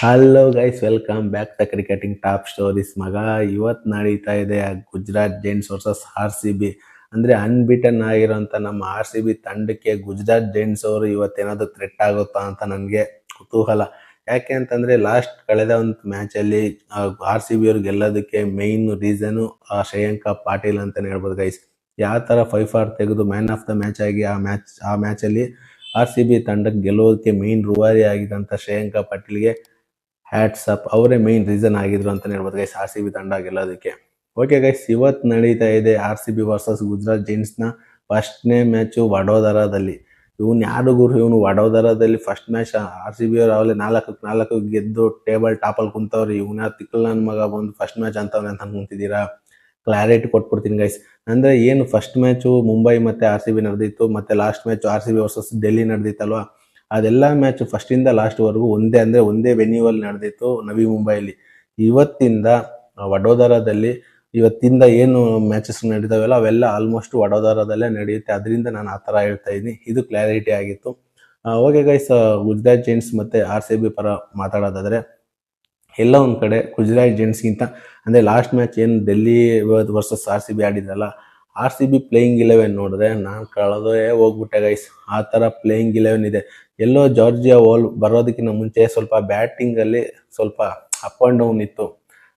Hello guys welcome back the cricketing top stories ಮಗ ಇವತ್ತು ನಡೀತಾ ಇದೆ Gujarat giants versus R C B ಅಂದರೆ ಅನ್ಬಿಟನ್ ಆಗಿರೋಂಥ ನಮ್ಮ ಆರ್ ಸಿ ಬಿ ತಂಡಕ್ಕೆ ಗುಜರಾತ್ ಜೈನ್ಸ್ ಅವರು ಇವತ್ತೇನಾದರೂ ಥ್ರೆಟ್ ಆಗುತ್ತಾ ಅಂತ ನನಗೆ ಕುತೂಹಲ. ಯಾಕೆ ಅಂತಂದರೆ ಲಾಸ್ಟ್ ಕಳೆದ ಒಂದು ಮ್ಯಾಚಲ್ಲಿ ಆರ್ ಸಿ ಬಿ ಅವ್ರು ಗೆಲ್ಲೋದಕ್ಕೆ ಮೇಯ್ನ್ ರೀಸನು ಶ್ರೇಯಾಂಕಾ ಪಾಟೀಲ್ ಅಂತಲೇ ಹೇಳ್ಬೋದು ಗೈಸ್ ಯಾವ ಥರ ಫೈವ್ ಫಾರ್ ತೆಗೆದು ಮ್ಯಾನ್ ಆಫ್ ದ ಮ್ಯಾಚ್ ಆಗಿ ಆ ಮ್ಯಾಚ್ ಆ ಮ್ಯಾಚಲ್ಲಿ ಆರ್ ಸಿ ಬಿ ತಂಡಕ್ಕೆ ಗೆಲ್ಲೋದಕ್ಕೆ ಮೇಯ್ನ್ ರೂವಾರಿ ಆಗಿದ್ದಂಥ ಶ್ರೇಯಾಂಕಾ ಪಾಟೀಲ್ಗೆ ಹ್ಯಾಟ್ಸ್ ಅಪ್ ಅವರೇ ಮೇಯ್ನ್ ರೀಸನ್ ಆಗಿದ್ರು ಅಂತ ಹೇಳ್ಬೋದು. ಗೈಸ್ ಆರ್ ಸಿ ಬಿ ತಂಡ ಗೆಲ್ಲೋದಕ್ಕೆ. ಓಕೆ ಗೈಸ್ ಇವತ್ತು ನಡೀತಾ ಇದೆ R C B versus Gujarat ಜೈನ್ಸ್ನ ಫಸ್ಟ್ನೇ ಮ್ಯಾಚು ವಡೋದರಾದಲ್ಲಿ. ಇವನು ಯಾರು ಗುರು? ಇವನು ವಡೋದರಾದಲ್ಲಿ first match R C B ಅವ್ರು ಅವಲೇ ನಾಲ್ಕು ನಾಲ್ಕು ಗೆದ್ದು ಟೇಬಲ್ ಟಾಪಲ್ಲಿ ಕುಂತವ್ರಿ. ಇವನ ತಿಕ್ಕಲ್ ನನ್ನ ಮಗ ಬಂದು ಫಸ್ಟ್ ಮ್ಯಾಚ್ ಅಂತವ್ರೆ ಅಂತ ಅನ್ಕೊಂತಿದ್ದೀರಾ ಕ್ಲಾರಿಟಿ ಕೊಟ್ಬಿಡ್ತೀನಿ ಗೈಸ್ ಅಂದರೆ ಏನು ಫಸ್ಟ್ ಮ್ಯಾಚು ಮುಂಬೈ ಮತ್ತು ಆರ್ ಸಿ ಬಿ ನಡೆದಿತ್ತು, ಮತ್ತು last match R C B versus Delhi ನಡೆದಿತ್ತಲ್ವಾ? ಅದೆಲ್ಲ ಮ್ಯಾಚ್ ಫಸ್ಟಿಂದ ಲಾಸ್ಟ್ವರೆಗೂ ಒಂದೇ ಅಂದರೆ ಒಂದೇ ವೆನ್ಯೂವಲ್ಲಿ ನಡೆದಿತ್ತು ನವಿ ಮುಂಬೈಲಿ. ಇವತ್ತಿಂದ ವಡೋದರಾದಲ್ಲಿ ಇವತ್ತಿಂದ ಏನು ಮ್ಯಾಚಸ್ ನಡೀತಾವಲ್ಲ ಅವೆಲ್ಲ ಆಲ್ಮೋಸ್ಟ್ ವಡೋದರಾದಲ್ಲೇ ನಡೆಯುತ್ತೆ. ಅದರಿಂದ ನಾನು ಆ ಥರ ಹೇಳ್ತಾ ಇದ್ದೀನಿ. ಇದು ಕ್ಲಾರಿಟಿ ಆಗಿತ್ತು. ಓಕೆ ಗೈಸ್ ಗುಜರಾತ್ ಜೈಂಟ್ಸ್ ಮತ್ತು ಆರ್ ಸಿ ಬಿ ಪರ ಮಾತಾಡೋದಾದರೆ ಎಲ್ಲ ಒಂದು ಕಡೆ ಗುಜರಾತ್ ಜೆಂಟ್ಸ್ಗಿಂತ ಅಂದರೆ ಲಾಸ್ಟ್ ಮ್ಯಾಚ್ ಏನು Delhi versus R C B ಆಡಿದ್ರಲ್ಲ R C B playing eleven ನೋಡಿದ್ರೆ ನಾನು ಕಳೆದೇ ಹೋಗ್ಬಿಟ್ಟೆ ಗೈಸ್ ಆ ಥರ ಪ್ಲೇಯಿಂಗ್ ಇಲೆವೆನ್ ಇದೆ. ಎಲ್ಲೋ ಜಾರ್ಜಿಯಾ ಓಲ್ ಬರೋದಕ್ಕಿಂತ ಮುಂಚೆ ಸ್ವಲ್ಪ ಬ್ಯಾಟಿಂಗಲ್ಲಿ ಸ್ವಲ್ಪ ಅಪ್ ಆ್ಯಂಡ್ ಡೌನ್ ಇತ್ತು.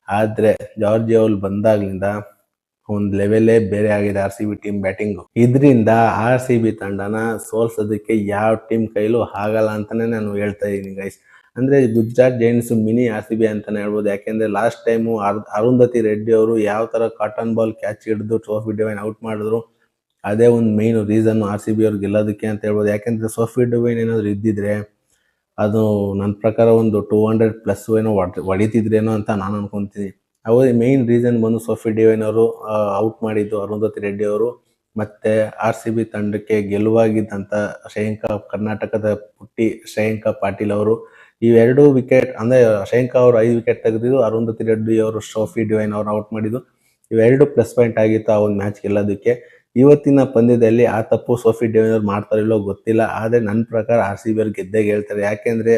ಆದರೆ ಜಾರ್ಜಿಯಾ ಓಲ್ ಬಂದಾಗ್ಲಿಂದ ಒಂದು ಲೆವೆಲೇ ಬೇರೆ ಆಗಿದೆ R C B team batting ಇದರಿಂದ ಆರ್ ಸಿ ಬಿ ತಂಡನ ಸೋಲ್ಸೋದಕ್ಕೆ ಯಾವ ಟೀಮ್ ಕೈಲೂ ಆಗಲ್ಲ ಅಂತಲೇ ನಾನು ಹೇಳ್ತಾ ಇದ್ದೀನಿ ಗೈಸ್ ಅಂದರೆ Gujarat giants mini R C B ಅಂತಲೇ ಹೇಳ್ಬೋದು. ಯಾಕೆಂದರೆ ಲಾಸ್ಟ್ ಟೈಮು ಅರ್, ಅರುಂಧತಿ ರೆಡ್ಡಿ ಅವರು ಯಾವ ಥರ ಕಾಟನ್ ಬಾಲ್ ಕ್ಯಾಚ್ ಹಿಡಿದು ಟ್ರೋಫಿ ಡಿವೈನ್ ಔಟ್ ಮಾಡಿದ್ರು, ಅದೇ ಒಂದು main reason R C B ಅವ್ರು ಗೆಲ್ಲೋದಕ್ಕೆ ಅಂತ ಹೇಳ್ಬೋದು. ಯಾಕೆಂದರೆ ಸೋಫಿ ಡಿವೈನ್ ಏನಾದರೂ ಇದ್ದಿದ್ರೆ ಅದು ನನ್ನ ಪ್ರಕಾರ ಒಂದು ಟೂ ಹಂಡ್ರೆಡ್ ಪ್ಲಸ್ ಏನೋ ಹೊಡ್ ಹೊಡಿತಿದ್ರೇನೋ ಅಂತ ನಾನು ಅನ್ಕೊತೀನಿ. ಅವಾಗ ಮೇಯ್ನ್ ರೀಸನ್ ಬಂದು ಸೋಫಿ ಡಿವೈನ್ ಅವರು ಔಟ್ ಮಾಡಿದ್ದು ಅರುಂಧತಿ ರೆಡ್ಡಿ ಅವರು. ಮತ್ತು ಆರ್ ಸಿ ಬಿ ತಂಡಕ್ಕೆ ಗೆಲುವಾಗಿದ್ದಂಥ ಶ್ರೇಯಂಕ ಕರ್ನಾಟಕದ ಪುಟ್ಟಿ ಶ್ರೇಯಂಕ ಪಾಟೀಲ್ ಅವರು. ಇವೆರಡು ವಿಕೆಟ್ ಅಂದರೆ ಶೇಂಕ ಅವರು ಐದು ವಿಕೆಟ್ ತೆಗೆದಿದ್ದು ಅರುಂಧತಿ ರೆಡ್ಡಿ ಅವರು ಸೋಫಿ ಡಿವೈನ್ ಅವ್ರು ಔಟ್ ಮಾಡಿದ್ದು. ಇವೆರಡು ಪ್ಲಸ್ ಪಾಯಿಂಟ್ ಆಗಿತ್ತು ಆ ಒಂದು ಮ್ಯಾಚ್ ಗೆಲ್ಲೋದಕ್ಕೆ. ಇವತ್ತಿನ ಪಂದ್ಯದಲ್ಲಿ ಆ ತಪ್ಪು ಸೋಫಿ ಡಿವೈನ್ ಅವ್ರು ಮಾಡ್ತಾರಿಲ್ಲೋ ಗೊತ್ತಿಲ್ಲ. ಆದರೆ ನನ್ನ ಪ್ರಕಾರ ಆರ್ ಸಿ ಬಿ ಅವ್ರು ಗೆದ್ದೇ ಗೆಲ್ತಾರೆ ಯಾಕೆಂದರೆ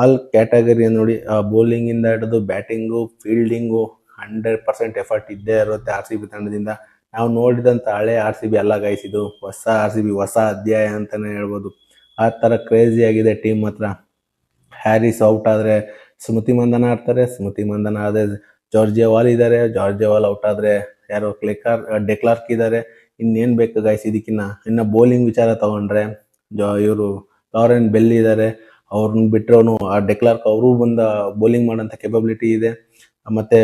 ಆಲ್ ಕ್ಯಾಟಗರಿ ನೋಡಿ ಬೌಲಿಂಗಿಂದ ಹಿಡಿದು batting fielding hundred percent effort ಇದ್ದೇ ಇರುತ್ತೆ ಆರ್ ಸಿ ಬಿ ತಂಡದಿಂದ. ನಾವು ನೋಡಿದಂಥ ಹಳೆ ಆರ್ ಸಿ ಬಿ ಎಲ್ಲ ಗಾಯಿಸಿದ್ದು ಹೊಸ ಆರ್ ಸಿ ಬಿ ಹೊಸ ಅಧ್ಯಾಯ ಅಂತಲೇ ಹೇಳ್ಬೋದು. ಆ ಥರ ಕ್ರೇಜಿ ಆಗಿದೆ ಟೀಮ್ ಹತ್ರ. ಹ್ಯಾರಿಸ್ ಔಟ್ ಆದರೆ ಸ್ಮೃತಿ ಮಂದನ ಆಡ್ತಾರೆ, ಸ್ಮೃತಿ ಮಂದನ ಆದರೆ ಜಾರ್ಜಿಯಾ ಇದ್ದಾರೆ ಜಾರ್ಜಿಯಾ ವಾಲ್ ಔಟ್ ಆದರೆ ಯಾರೋ ಕ್ಲೆಕಾರ್ ಡೆಕ್ಲಾರ್ಕ್ ಇದ್ದಾರೆ ಇನ್ನೇನು ಬೇಕು ಗಾಯ್ಸ್ ಇದಕ್ಕಿನ್ನ? ಇನ್ನು ಬೌಲಿಂಗ್ ವಿಚಾರ ತಗೊಂಡ್ರೆ, ಜಾ, ಇವರು ಲಾರೆನ್ ಬೆಲ್ ಇದ್ದಾರೆ ಅವ್ರನ್ನ ಬಿಟ್ಟರು ಆ ಡೆಕ್ಲಾರ್ಕ್ ಅವರು ಬಂದ ಬೌಲಿಂಗ್ ಮಾಡೋಂಥ ಕೆಪಬಿಲಿಟಿ ಇದೆ. ಮತ್ತು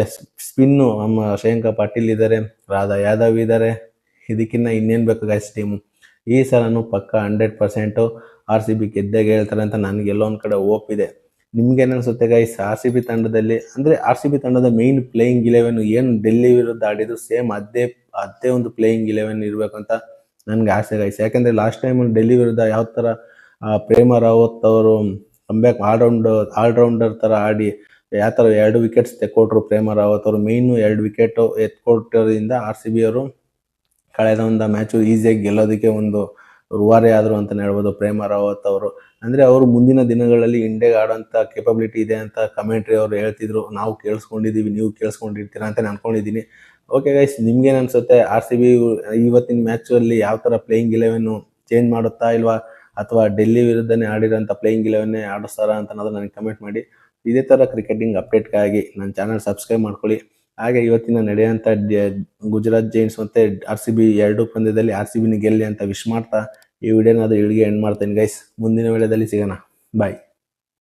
ಸ್ಪಿನ್ನು ನಮ್ಮ ಶ್ರೇಯಾಂಕ ಪಾಟೀಲ್ ಇದ್ದಾರೆ ರಾಧಾ ಯಾದವ್ ಇದ್ದಾರೆ ಇದಕ್ಕಿನ್ನ ಇನ್ನೇನು ಬೇಕು ಗಾಯ್ಸ್ ಟೀಮು ಈ ಸಲನೂ ಪಕ್ಕ hundred percent R C B ಗೆದ್ದಾಗ ಹೇಳ್ತಾರೆ ಅಂತ ನನಗೆ ಎಲ್ಲೋ ಒಂದು ಕಡೆ ಓಪ್ ಇದೆ. ನಿಮ್ಗೇನು ಅನಿಸುತ್ತೆ ಗೈಸ್ ಆರ್ ಸಿ ಬಿ ತಂಡದಲ್ಲಿ, ಅಂದರೆ ಆರ್ ಸಿ ಬಿ ತಂಡದ ಮೇಯ್ನ್ ಪ್ಲೇಯಿಂಗ್ ಇಲೆವೆನ್ ಏನು ಡೆಲ್ಲಿ ವಿರುದ್ಧ ಆಡಿದ್ರು ಸೇಮ್ ಅದೇ ಅದೇ ಒಂದು ಪ್ಲೇಯಿಂಗ್ ಇಲೆವೆನ್ ಇರಬೇಕು ಅಂತ ನನಗೆ ಆಸೆ ಗೈಸ್ ಯಾಕೆಂದರೆ ಲಾಸ್ಟ್ ಟೈಮ್ ಡೆಲ್ಲಿ ವಿರುದ್ಧ ಯಾವ ಥರ ಪ್ರೇಮ ರಾವತ್ ಅವರು ಕಂಬ್ಯಾಕ್ ಆಲ್ರೌಂಡ್ ಆಲ್ರೌಂಡರ್ ಥರ ಆಡಿ ಯಾವ ಥರ ಎರಡು ವಿಕೆಟ್ಸ್ ತೆಕ್ಕೊಟ್ರು ಪ್ರೇಮ ರಾವತ್ ಅವರು ಮೇಯ್ನು ಎರಡು ವಿಕೆಟು ಎತ್ಕೊಟ್ಟೋದ್ರಿಂದ ಆರ್ ಸಿ ಬಿ ಅವರು ಕಳೆದ ಒಂದು ಮ್ಯಾಚು ಈಸಿಯಾಗಿ ಗೆಲ್ಲೋದಕ್ಕೆ ಒಂದು ರೂವಾರಿ ಆದರು ಅಂತಲೇ ಹೇಳ್ಬೋದು ಪ್ರೇಮ ರಾವತ್ ಅವರು. ಅಂದರೆ ಅವರು ಮುಂದಿನ ದಿನಗಳಲ್ಲಿ ಇಂಡಿಯಾಗೆ ಆಡೋಂಥ ಕೆಪಬಿಲಿಟಿ ಇದೆ ಅಂತ ಕಮೆಂಟ್ರಿ ಅವರು ಹೇಳ್ತಿದ್ರು. ನಾವು ಕೇಳಿಸ್ಕೊಂಡಿದ್ದೀವಿ ನೀವು ಕೇಳಿಸ್ಕೊಂಡಿರ್ತೀರಾ ಅಂತ ನಾನು ಅನ್ಕೊಂಡಿದ್ದೀನಿ ಓಕೆ ಗೈಸ್ ನಿಮ್ಗೇನು ಅನಿಸುತ್ತೆ? ಆರ್ ಸಿ ಬಿ ಇವತ್ತಿನ ಮ್ಯಾಚಲ್ಲಿ ಯಾವ ಥರ ಪ್ಲೇಯಿಂಗ್ ಇಲೆವೆನ್ನು ಚೇಂಜ್ ಮಾಡುತ್ತಾ ಇಲ್ವಾ? ಅಥವಾ ಡೆಲ್ಲಿ ವಿರುದ್ಧನೇ ಆಡಿರೋಂಥ ಪ್ಲೇಯಿಂಗ್ ಇಲೆವೆನ್ನೇ ಆಡಿಸ್ತಾರಾ ಅಂತ ಅನ್ನೋದು ನನಗೆ ಕಮೆಂಟ್ ಮಾಡಿ. ಇದೇ ಥರ ಕ್ರಿಕೆಟಿಂಗ್ ಅಪ್ಡೇಟ್ಗಾಗಿ ನನ್ನ ಚಾನಲ್ ಸಬ್ಸ್ಕ್ರೈಬ್ ಮಾಡ್ಕೊಳ್ಳಿ. ಹಾಗೆ ಇವತ್ತಿನ ನಡೆಯುವಂತ ಗುಜರಾತ್ ಜೈನ್ಸ್ ಮತ್ತೆ ಆರ್ ಸಿ ಬಿ ಎರಡು ಪಂದ್ಯದಲ್ಲಿ ಆರ್ ಸಿ ಬಿನ ಗೆಲ್ಲಿ ಅಂತ ವಿಶ್ ಮಾಡ್ತಾ ಈ ವಿಡಿಯೋನ ಅದು ಇಳಿಗೆ ಎಂಡ್ ಮಾಡ್ತೇನೆ ಗೈಸ್ ಮುಂದಿನ ವೇಳೆಯಲ್ಲಿ ಸಿಗೋಣ. ಬಾಯ್